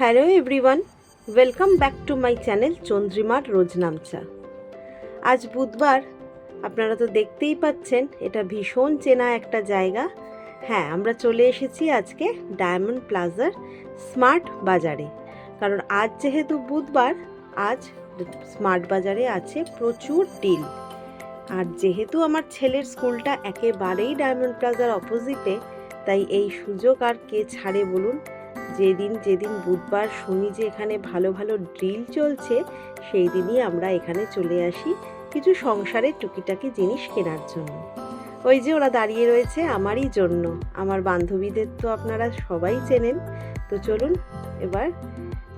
Hello everyone welcome back to my channel চন্দ্রিমার রোজনামচা আজ বুধবার, আপনারা তো দেখতেই পাচ্ছেন, এটা ভীষণ চেনা একটা জায়গা। হ্যাঁ আমরা চলে এসেছি আজকে ডায়মন্ড প্লাজার স্মার্ট বাজারে কারণ আজ যেহেতু বুধবার, আজ স্মার্ট বাজারে আছে প্রচুর ডিল আর যেহেতু আমার ছেলের স্কুলটা একেবারেই ডায়মন্ড প্লাজার অপোজিটে তাই এই সুযোগ আর কে ছাড়ে বলুন? যেদিন যেদিন বুধবার শুনি যে এখানে ভালো ভালো ড্রিল চলছে, সেই দিনই আমরা এখানে চলে আসি কিছু সংসারের টুকিটাকি জিনিস কেনার জন্য। ওই যে ওরা দাঁড়িয়ে রয়েছে আমারই জন্য। আমার বান্ধবীদের তো আপনারা সবাই চেনেন। তো চলুন এবার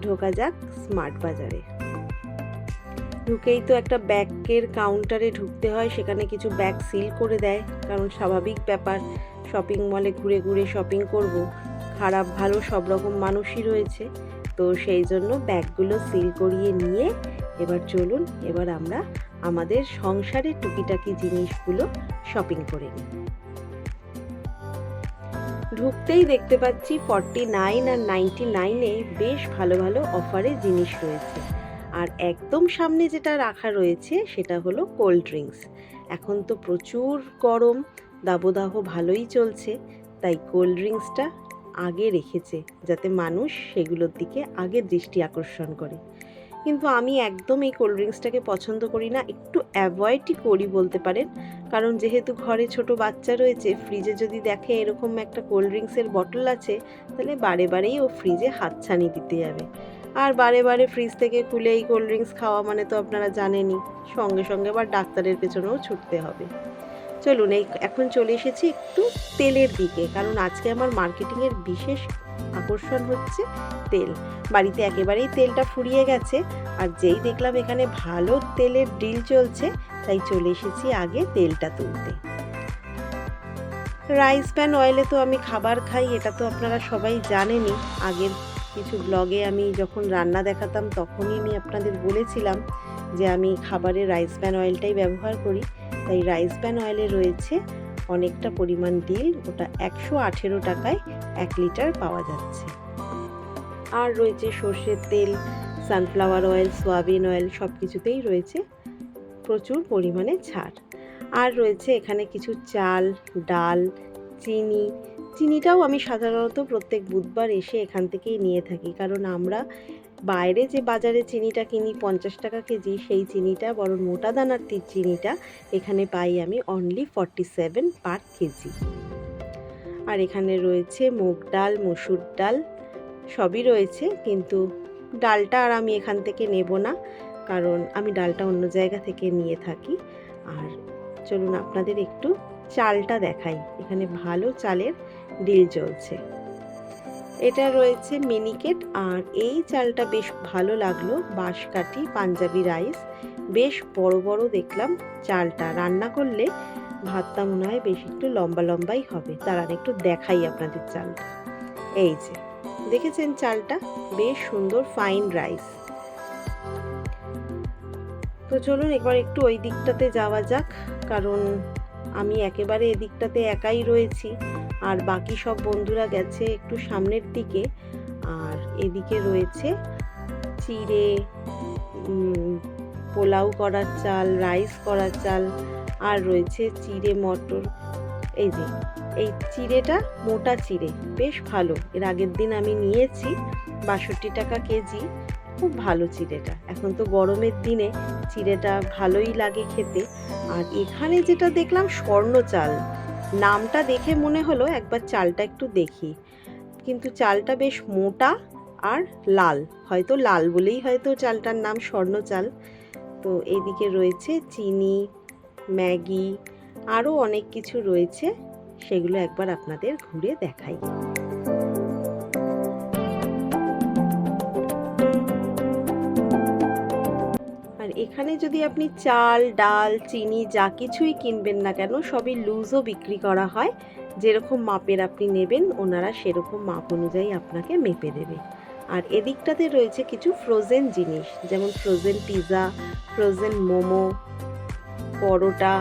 ঢোকা যাক স্মার্ট বাজারে। ঢুকেই তো একটা ব্যাগের কাউন্টারে ঢুকতে হয়, সেখানে কিছু ব্যাগ সিল করে দেয়। কারণ স্বাভাবিক ব্যাপার শপিং মলে ঘুরে ঘুরে শপিং করব। খারাপ, ভালো সব রকম মানুষই রয়েছে। তো সেই জন্য ব্যাগগুলো সিল করিয়ে নিয়ে এবার চলুন, এবার আমরা আমাদের সংসারের টুকিটাকি জিনিসগুলো শপিং করে নিই। ঢুকতেই দেখতে পাচ্ছি ফর্টি নাইন আর নাইনটি নাইনে বেশ ভালো ভালো অফারে জিনিস রয়েছে। আর একদম সামনে যেটা রাখা রয়েছে সেটা হলো কোল্ড ড্রিঙ্কস। এখন তো প্রচুর গরম, দাবদাহ ভালোই চলছে, তাই কোল্ড ড্রিঙ্কসটা আগে রেখেছে যাতে মানুষ সেগুলোর দিকে আগে দৃষ্টি আকর্ষণ করে। কিন্তু আমি একদম এই কোল্ড ড্রিঙ্কসটাকে পছন্দ করি না, একটু অ্যাভয়েডই করি বলতে পারেন। কারণ যেহেতু ঘরে ছোট বাচ্চা রয়েছে, ফ্রিজে যদি দেখে এরকম একটা কোল্ড ড্রিঙ্কসের বটল আছে, তাহলে বারে বারেই ও ফ্রিজে হাতছানি দিতে যাবে। আর বারে বারে ফ্রিজ থেকে খুলে এই কোল্ড ড্রিঙ্কস খাওয়া মানে তো আপনারা জানেনই, সঙ্গে সঙ্গে আবার ডাক্তারের পেছনেও ছুটতে হবে। চলুন, এই এখন চলে এসেছি একটু তেলের দিকে, কারণ আজকে আমার মার্কেটিংয়ের বিশেষ আকর্ষণ হচ্ছে তেল। বাড়িতে একেবারেই তেলটা ফুরিয়ে গেছে, আর যেই দেখলাম এখানে ভালো তেলের ডিল চলছে, তাই চলে এসেছি আগে তেলটা তুলতে। রাইস প্যান অয়েলে তো আমি খাবার খাই, এটা তো আপনারা সবাই জানেনই। আগের কিছু ব্লগে আমি যখন রান্না দেখাতাম, তখনই আমি আপনাদের বলেছিলাম যে আমি খাবারে রাইস প্যান অয়েলটাই ব্যবহার করি। তাই রাইস প্যান অয়েলে রয়েছে অনেকটা পরিমাণ ডিল ওটা একশো আঠেরো টাকায় এক লিটার পাওয়া যাচ্ছে। আর রয়েছে সর্ষের তেল সানফ্লাওয়ার অয়েল সোয়াবিন অয়েল সব কিছুতেই রয়েছে প্রচুর পরিমাণে ছাড়। আর রয়েছে এখানে কিছু চাল, ডাল, চিনি। চিনিটাও আমি সাধারণত প্রত্যেক বুধবার এসে এখান থেকেই নিয়ে থাকি, কারণ আমরা বাইরে যে বাজারে চিনিটা কিনি পঞ্চাশ টাকা কেজি, সেই চিনিটা বড় মোটা দানার চিনিটা এখানে পাই আমি only forty seven per KG. আর এখানে রয়েছে মুগ ডাল, মসুর ডাল, সবই রয়েছে, কিন্তু ডালটা আর আমি এখান থেকে নেব না, কারণ আমি ডালটা অন্য জায়গা থেকে নিয়ে থাকি। আর চলুন আপনাদের একটু চালটা দেখাই। এখানে ভালো চালের ডিল চলছে। এটা রয়েছে মিনিকেট আর এই চালটা বেশ ভালো লাগল, বাঁশকাঠি, পাঞ্জাবি রাইস। বেশ বড় বড় দেখলাম চালটা। রান্না করলে ভাতটা মনে হয় বেশ একটু লম্বা লম্বাই হবে। তার আর একটু দেখাই আপনাদের চালটা। এই যে, দেখেছেন চালটা? বেশ সুন্দর ফাইন রাইস তো চলুন একবার একটু ওই দিকটাতে যাওয়া যাক, কারণ আমি একেবারে এদিকটাতে একাই রয়েছি। আর বাকি সব বন্ধুরা গেছে একটু সামনের দিকে, আর এদিকে রয়েছে চিড়ে পোলাও করার চাল, রাইস করার চাল, আর রয়েছে চিড়ে মটর। এই যে, এই চিড়েটা মোটা চিড়ে, বেশ ভালো। এর আগের দিন আমি নিয়েছি, বাষট্টি টাকা কেজি, খুব ভালো চিড়েটা। এখন তো গরমের দিনে চিড়েটা ভালোই লাগে খেতে। আর এখানে যেটা দেখলাম, স্বর্ণ চাল। নামটা দেখে মনে হলো একবার চালটা একটু দেখি। কিন্তু চালটা বেশ মোটা আর লাল। হয়তো লাল বলেই হয়তো চালটার নাম স্বর্ণ চাল তো এদিকে রয়েছে চিনি, ম্যাগি, আরও অনেক কিছু রয়েছে। সেগুলো একবার আপনাদের ঘুরে দেখাই। এখানে যদি আপনি চাল, ডাল, চিনি যা কিছুই কিনবেন না কেন, সবই লুজও বিক্রি করা হয়। যেরকম মাপের আপনি নেবেন, ওনারা সেরকম মাপ অনুযায়ী আপনাকে মেপে দেবে। আর এদিকটাতে রয়েছে কিছু ফ্রোজেন জিনিস, যেমন frozen pizza frozen momo, paratha,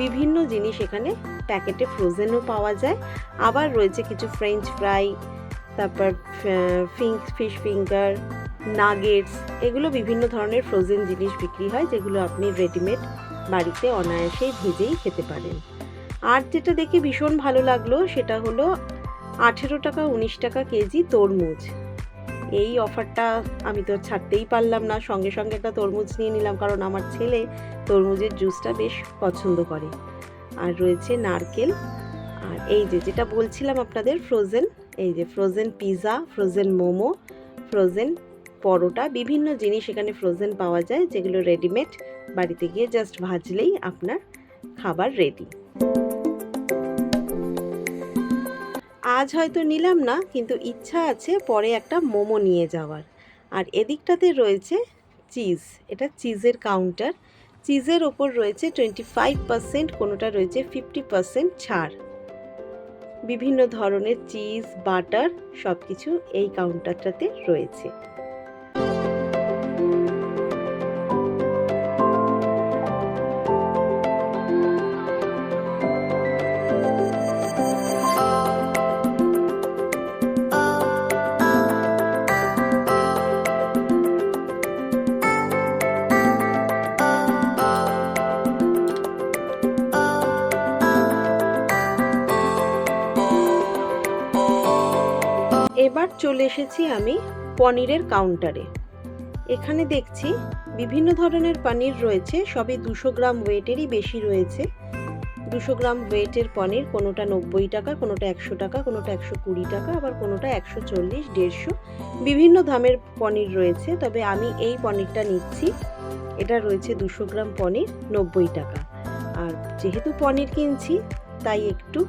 বিভিন্ন জিনিস এখানে প্যাকেটে ফ্রোজেনও পাওয়া যায়। আবার রয়েছে কিছু ফ্রেঞ্চ ফ্রাই তারপর ফিশ ফিঙ্গার নাগেটস এগুলো বিভিন্ন ধরনের ফ্রোজেন জিনিস বিক্রি হয়, যেগুলো আপনি রেডিমেড বাড়িতে অনায়াসেই ভেজেই খেতে পারেন। আর যেটা দেখে ভীষণ ভালো লাগল, সেটা হলো আঠেরো টাকা উনিশ টাকা কেজি তরমুজ। এই অফারটা আমি তো ছাড়তেই পারলাম না, সঙ্গে সঙ্গে একটা তরমুজ নিয়ে নিলাম, কারণ আমার ছেলে তরমুজের জুসটা বেশ পছন্দ করে। আর রয়েছে নারকেল। আর এই যে, যেটা বলছিলাম আপনাদের ফ্রোজেন এই যে frozen pizza frozen momo frozen paratha, বিভিন্ন জিনিস এখানে ফ্রোজেন পাওয়া যায়, যেগুলো রেডিমেড বাড়িতে গিয়ে জাস্ট ভাজলেই আপনার খাবার রেডি আজ হয়তো নিলাম না, কিন্তু ইচ্ছা আছে পরে একটা মোমো নিয়ে যাওয়ার। আর এদিকটাতে রয়েছে চিজ এটা চিজের কাউন্টার চিজের ওপর রয়েছে টোয়েন্টি ফাইভ পার্সেন্ট কোনোটা রয়েছে ফিফটি পার্সেন্ট ছাড়। বিভিন্ন ধরনের চিজ বাটার সব কিছু এই কাউন্টারটাতে রয়েছে। চলে এসেছি আমি পনিরের কাউন্টারে। এখানে দেখছি বিভিন্ন ধরনের পনির রয়েছে সবই দুশো গ্রাম ওয়েটেরই বেশি রয়েছে। দুশো গ্রাম ওয়েটের পনির, কোনোটা নব্বই টাকা, কোনোটা একশো টাকা, কোনোটা একশো কুড়ি টাকা, আবার কোনোটা একশো চল্লিশ, দেড়শো। বিভিন্ন দামের পনির রয়েছে, তবে আমি এই পনিরটা নিচ্ছি। এটা রয়েছে দুশো গ্রাম পনির, নব্বই টাকা। আর যেহেতু পনির কিনছি, তাই একটু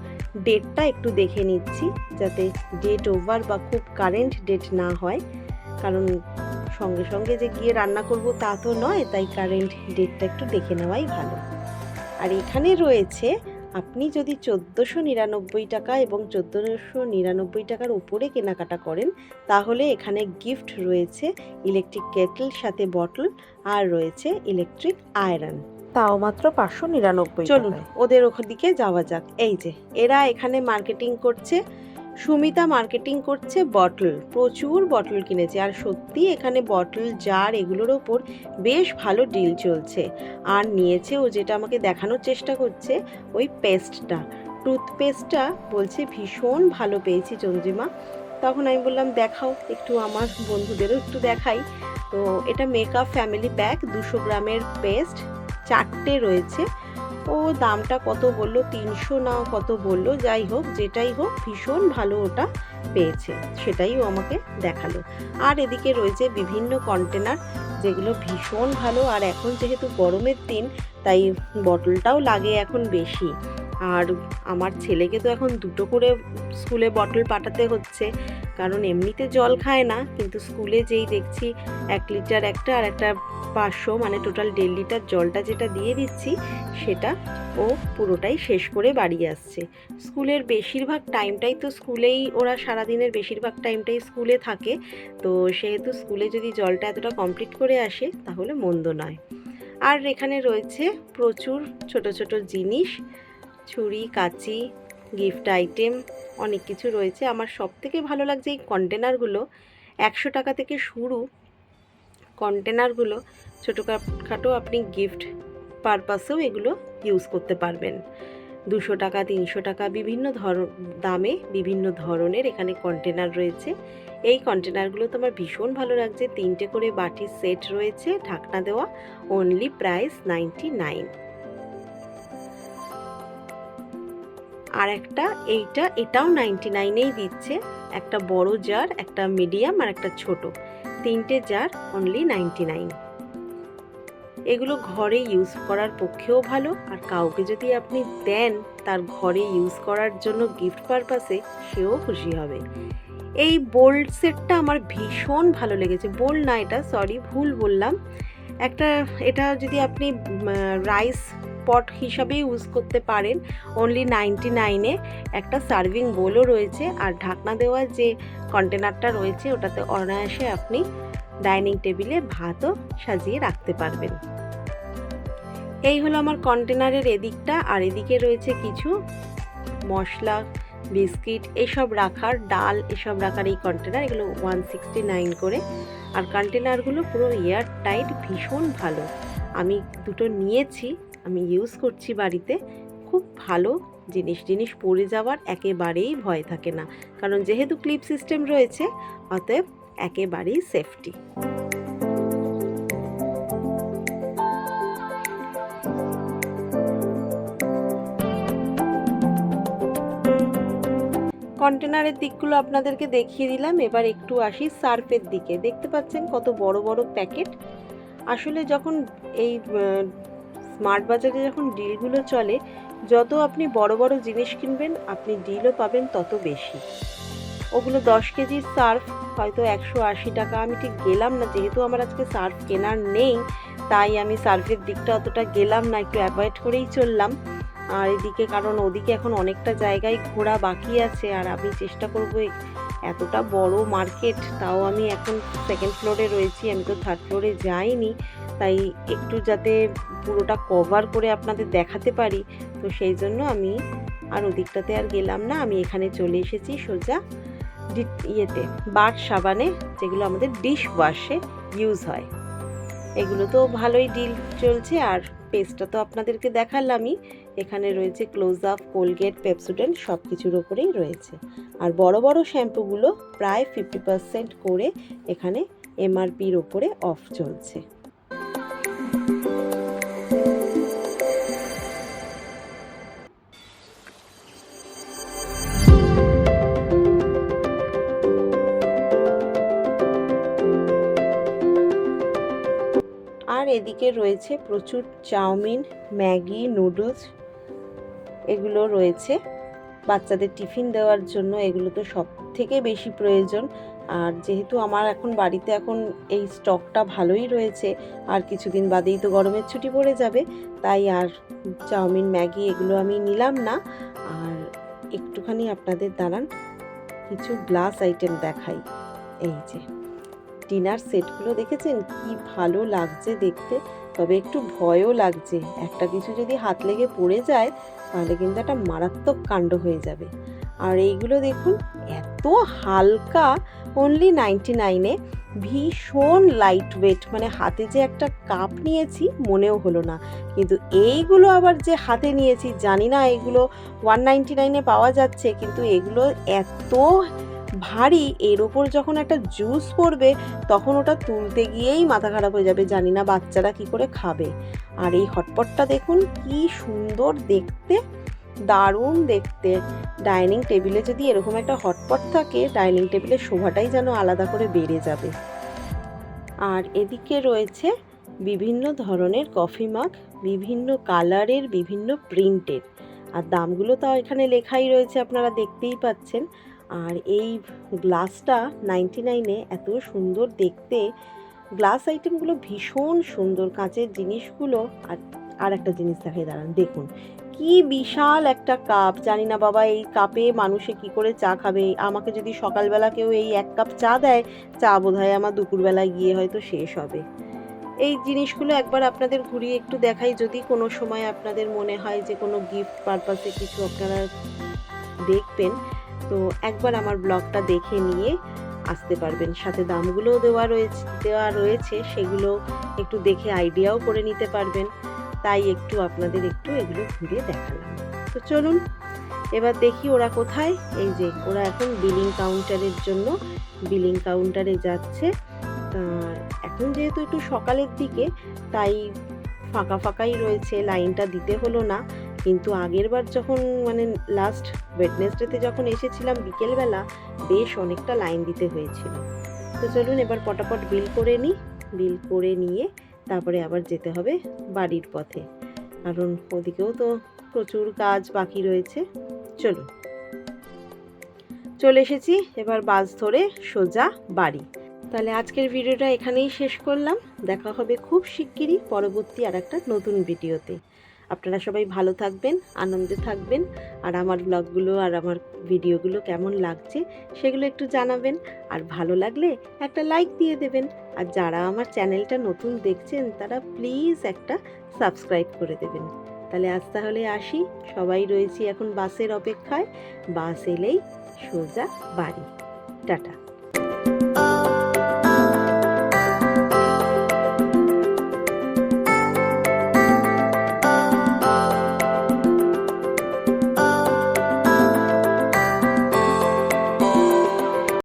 ডেটটা একটু দেখে নিচ্ছি, যাতে ডেট ওভার বা খুব কারেন্ট ডেট না হয়। কারণ সঙ্গে সঙ্গে যে গিয়ে রান্না করব তা তো নয়, তাই কারেন্ট ডেটটা একটু দেখে নেওয়াই ভালো। আর এখানে রয়েছে, আপনি যদি চোদ্দোশো নিরানব্বই টাকা এবং চোদ্দোশো নিরানব্বই টাকার উপরে কেনাকাটা করেন, তাহলে এখানে গিফট রয়েছে ইলেকট্রিক কেটল সাথে বটল আর রয়েছে ইলেকট্রিক আয়রন তাও মাত্র পাঁচশো নিরানব্বই চলুন ওদের ওখান দিকে যাওয়া যাক। এই যে এরা এখানে মার্কেটিং করছে সুমিতা মার্কেটিং করছে বটল প্রচুর বটল কিনেছে। আর সত্যি এখানে বটল জার এগুলোর ওপর বেশ ভালো ডিল চলছে। আর নিয়েছে ও যেটা আমাকে দেখানোর চেষ্টা করছে ওই পেস্টটা টুথপেস্টটা বলছে ভীষণ ভালো পেয়েছি চন্দ্রিমা। তখন আমি বললাম দেখাও একটু আমার বন্ধুদেরও একটু দেখাই। তো এটা মেকআপ ফ্যামিলি প্যাক দুশো গ্রামের পেস্ট চারটে রয়েছে। ও দামটা কত বলল? তিনশো না কত বলল? যাই হোক, যেটাই হোক, ভীষণ ভালো ওটা পেয়েছে। সেটাই ও আমাকে দেখাল। আর এদিকে রয়েছে বিভিন্ন কন্টেনার যেগুলো ভীষণ ভালো। আর এখন যেহেতু গরমের দিন, তাই বটলটাও লাগে এখন বেশি। আর আমার ছেলেকে তো এখন দুটো করে স্কুলে বটল পাঠাতে হচ্ছে। কারণ এমনিতে জল খায় না, কিন্তু স্কুলে যেই দেখছি এক লিটার একটা আর একটা পাঁচশো মানে টোটাল দেড় লিটার জলটা যেটা দিয়ে দিচ্ছি, সেটা ও পুরোটাই শেষ করে বাড়ি আসছে। স্কুলের বেশিরভাগ টাইমটাই তো স্কুলেই, ওরা সারাদিনের বেশিরভাগ টাইমটাই স্কুলে থাকে, তো সেহেতু স্কুলে যদি জলটা এতটা কমপ্লিট করে আসে, তাহলে মন্দ নয়। আর এখানে রয়েছে প্রচুর ছোট ছোট জিনিস, ছুরি, কাঁচি গিফট আইটেম, অনেক কিছু রয়েছে। আমার সব থেকে ভালো লাগছে এই কন্টেনারগুলো। একশো টাকা থেকে শুরু কন্টেনারগুলো ছোটো খাটো আপনি গিফট পারপাসেও এগুলো ইউজ করতে পারবেন। দুশো টাকা, তিনশো টাকা, বিভিন্ন ধর দামে বিভিন্ন ধরনের এখানে কন্টেনার রয়েছে। এই কন্টেনারগুলো তো আমার ভীষণ ভালো লাগছে। তিনটে করে বাটির সেট রয়েছে, ঢাকনা দেওয়া অনলি প্রাইস নাইনটি নাইন আর একটা এইটা, এটাও নাইনটি নাইনেই দিচ্ছে। একটা বড় জার একটা মিডিয়াম আর একটা ছোট। তিনটে জার অনলি নাইনটি নাইন এগুলো ঘরে ইউজ করার পক্ষেও ভালো। আর কাউকে যদি আপনি দেন তার ঘরে ইউজ করার জন্য গিফট পারপাসে সেও খুশি হবে। এই বোল্ড সেটটা আমার ভীষণ ভালো লেগেছে। বোল্ড না এটা সরি ভুল বললাম। একটা, এটা যদি আপনি রাইস পট হিসাবে ইউজ করতে পারেন। অনলি নাইনটি নাইনে একটা সার্ভিং বোলও রয়েছে। আর ঢাকনা দেওয়া যে কন্টেনারটা রয়েছে, ওটাতে অনায়াসে আপনি ডাইনিং টেবিলে ভাতও সাজিয়ে রাখতে পারবেন। এই হলো আমার কন্টেনারের এদিকটা। আর এদিকে রয়েছে কিছু মশলা, বিস্কিট, এসব রাখার ডাল, এসব রাখার এই কন্টেনার এগুলো ওয়ান সিক্সটি নাইন করে। আর কন্টেনারগুলো পুরো এয়ার টাইট ভীষণ ভালো। আমি দুটো নিয়েছি। আমি ইউজ করছি বাড়িতে, খুব ভালো জিনিস। জিনিস পড়ে যাওয়ার একেবারেই ভয় থাকে না। কারণ যেহেতু ক্লিপ সিস্টেম রয়েছে, অতএব একেবারেই সেফটি কন্টেনারের দিকগুলো আপনাদেরকে দেখিয়ে দিলাম। এবার একটু আসি সার্ফের দিকে। দেখতে পাচ্ছেন কত বড় বড় প্যাকেট আসলে যখন এই স্মার্ট বাজারে যখন ডিলগুলো চলে, যত আপনি বড় বড় জিনিস কিনবেন, আপনি ডিলও পাবেন তত বেশি। ওগুলো দশ কেজির সার্ফ, হয়তো একশো আশি টাকা। আমি ঠিক গেলাম না, যেহেতু আমার আজকে সার্ফ কেনার নেই, তাই আমি সার্ফের দিকটা অতটা গেলাম না, একটু অ্যাভয়েড করেই চললাম। আর এদিকে, কারণ ওদিকে এখন অনেকটা জায়গায় ঘোরা বাকি আছে, আর আমি চেষ্টা করব এতটা বড় মার্কেট, তাও আমি এখন সেকেন্ড ফ্লোরে রয়েছি, আমি তো থার্ড ফ্লোরে যাইনি। তাই একটু যাতে পুরোটা কভার করে আপনাদের দেখাতে পারি, তো সেই জন্য আমি আর ওদিকটাতে আর গেলাম না। আমি এখানে চলে এসেছি সোজা ইয়েতে, বার সাবানে, যেগুলো আমাদের ডিশ ওয়াশে ইউজ হয়। এগুলো তো ভালোই ডিল চলছে আর পেস্টটা তো আপনাদেরকে দেখালামই। এখানে রয়েছে ক্লোজ আপ কোলগেট পেপসুডেন্ট সব কিছুর ওপরেই রয়েছে। আর বড় বড় শ্যাম্পুগুলো প্রায় ফিফটি পার্সেন্ট করে এখানে এমআরপির ওপরে অফ চলছে। এদিকে রয়েছে প্রচুর চাউমিন, ম্যাগি, নুডলস এগুলো রয়েছে। বাচ্চাদের টিফিন দেওয়ার জন্য এগুলো তো সব থেকে বেশি প্রয়োজন। আর যেহেতু আমার এখন বাড়িতে এখন এই স্টকটা ভালোই রয়েছে, আর কিছুদিন বাদেই তো গরমের ছুটি পড়ে যাবে, তাই আর চাউমিন, ম্যাগি এগুলো আমি নিলাম না। আর একটুখানি আপনাদের দাঁড়ান, কিছু গ্লাস আইটেম দেখাই। এই যে। ডিনার সেটগুলো দেখেছেন? কি ভালো লাগছে দেখতে। তবে একটু ভয়ও লাগছে। একটা কিছু যদি হাত লেগে পড়ে যায়, তাহলে কিন্তু একটা মারাত্মক কাণ্ড হয়ে যাবে। আর এইগুলো দেখুন, এত হালকা অনলি নাইনটি নাইনে ভীষণ লাইট ওয়েট মানে হাতে যে একটা কাপ নিয়েছি, মনেও হলো না। কিন্তু এইগুলো আবার যে হাতে নিয়েছি, জানি না এগুলো ওয়ান নাইনটি নাইনে পাওয়া যাচ্ছে, কিন্তু এগুলো এত ভারী, এর ওপর যখন একটা জুস পড়বে, তখন ওটা তুলতে গিয়েই মাথা খারাপ হয়ে যাবে। জানি না বাচ্চারা কি করে খাবে। আর এই হটপটটা দেখুন, কি সুন্দর দেখতে, দারুণ দেখতে। ডাইনিং টেবিলে যদি এরকম একটা হটপট থাকে, ডাইনিং টেবিলের শোভাটাই যেন আলাদা করে বেড়ে যাবে। আর এদিকে রয়েছে বিভিন্ন ধরনের কফি মাগ, বিভিন্ন কালারের, বিভিন্ন প্রিন্টের। আর দামগুলো তাও এখানে লেখাই রয়েছে, আপনারা দেখতেই পাচ্ছেন। আর এই গ্লাসটা নাইনটি নাইনে এত সুন্দর দেখতে। গ্লাস আইটেমগুলো ভীষণ সুন্দর কাঁচের জিনিসগুলো। আর আর একটা জিনিস দেখাই, দাঁড়ান, দেখুন। কি বিশাল একটা কাপ। জানি না বাবা, এই কাপে মানুষে কি করে চা খাবে? আমাকে যদি সকালবেলা কেউ এই এক কাপ চা দেয়, চা বোধ হয় আমার দুপুরবেলা গিয়ে হয়তো শেষ হবে। এই জিনিসগুলো একবার আপনাদের ঘুরিয়ে একটু দেখাই। যদি কোনো সময় আপনাদের মনে হয় যে কোনো গিফট পারপাসে কিছু আপনারা দেখবেন তো একবার আমার ব্লগটা দেখে নিয়ে আসতে পারবেন। সাথে দামগুলোও দেওয়া রয়েছে দেওয়া রয়েছে, সেগুলো একটু দেখে আইডিয়াও করে নিতে পারবেন। তাই একটু আপনাদের একটু এগুলো ঘুরে দেখালাম। তো চলুন, এবার দেখি ওরা কোথায়। এই যে, ওরা এখন বিলিং কাউন্টারের জন্য বিলিং কাউন্টারে যাচ্ছে। এখন যেহেতু একটু সকালের দিকে, তাই ফাঁকা ফাঁকাই রয়েছে লাইনটা দিতে হলো না। কিন্তু আগেরবার যখন মানে লাস্ট ওয়েডনেসডেতে যখন এসেছিলাম বিকেলবেলা, বেশ অনেকটা লাইন দিতে হয়েছিল। তো চলুন এবার পটাপট বিল করে নিই বিল করে নিয়ে তারপরে আবার যেতে হবে বাড়ির পথে। কারণ ওদিকেও তো প্রচুর কাজ বাকি রয়েছে। চলুন। চলে এসেছি এবার বাস ধরে সোজা বাড়ি। তাহলে আজকের ভিডিওটা এখানেই শেষ করলাম। দেখা হবে খুব শিগগিরই পরবর্তী আর একটা নতুন ভিডিওতে আপনারা সবাই ভালো থাকবেন, আনন্দে থাকবেন। আর আমার ব্লগগুলো আর আমার ভিডিওগুলো কেমন লাগছে সেগুলো একটু জানাবেন। আর ভালো লাগলে একটা লাইক দিয়ে দেবেন। আর যারা আমার চ্যানেলটা নতুন দেখছেন, তারা প্লিজ একটা সাবস্ক্রাইব করে দেবেন। তাহলে আজ তাহলে আসি। সবাই রয়েছি এখন বাসের অপেক্ষায়। বাস এলেই সোজা বাড়ি। টাটা।